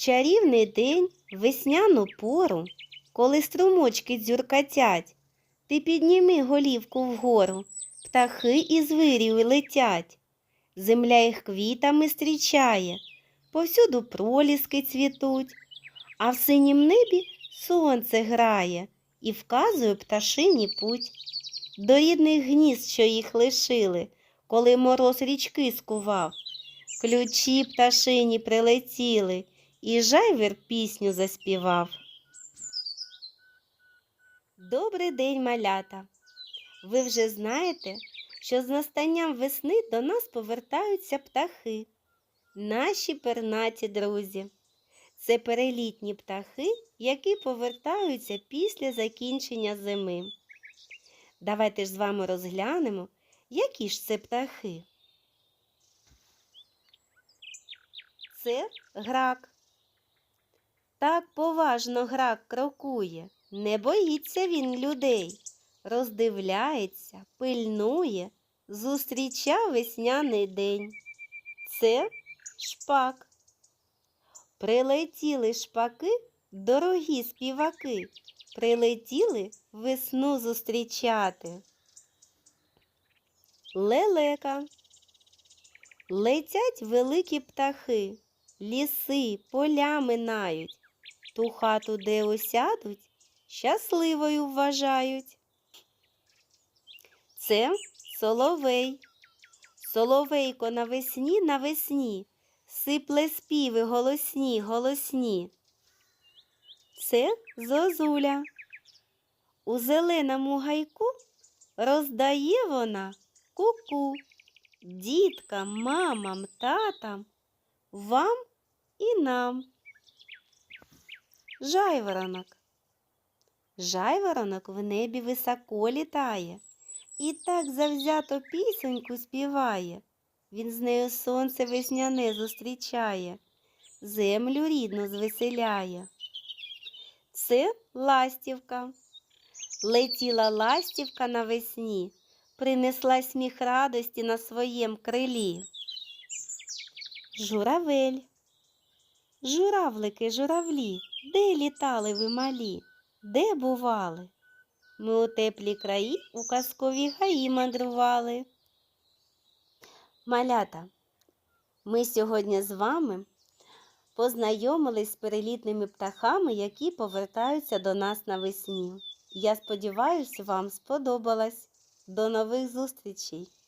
чарівний день, весняну пору, коли струмочки дзюркатять, ти підніми голівку вгору, птахи і звирі летять. Земля їх квітами стрічає, повсюду проліски цвітуть, а в синім небі сонце грає і вказує пташині путь. До рідних гнізд, що їх лишили, коли мороз річки скував. Ключі пташині прилетіли, і жайвір пісню заспівав. Добрий день, малята! Ви вже знаєте, що з настанням весни до нас повертаються птахи, наші пернаті друзі. Це перелітні птахи, які повертаються після закінчення зими. Давайте ж з вами розглянемо, які ж це птахи. Це грак. Так поважно грак крокує, не боїться він людей, роздивляється, пильнує, зустріча весняний день. Це шпак. Прилетіли шпаки, дорогі співаки, прилетіли весну зустрічати. Лелека. Летять великі птахи, ліси, поля минають, ту хату, де осядуть, щасливою вважають. Це соловей. Соловейко навесні навесні, сипле співи голосні, голосні. Це зозуля. У зеленому гайку роздає вона ку-ку діткам, мамам, татам, вам і нам. Жайворонок. Жайворонок в небі високо літає і так завзято пісеньку співає. Він з нею сонце весняне зустрічає, землю рідну звеселяє. Це ластівка. Летіла ластівка навесні, принесла сміх радості на своєм крилі. Журавель. Журавлики, журавлі, де літали ви малі, де бували? Ми у теплі краї у казкові гаї мандрували. Малята, ми сьогодні з вами познайомились з перелітними птахами, які повертаються до нас навесні. Я сподіваюся, вам сподобалось. До нових зустрічей!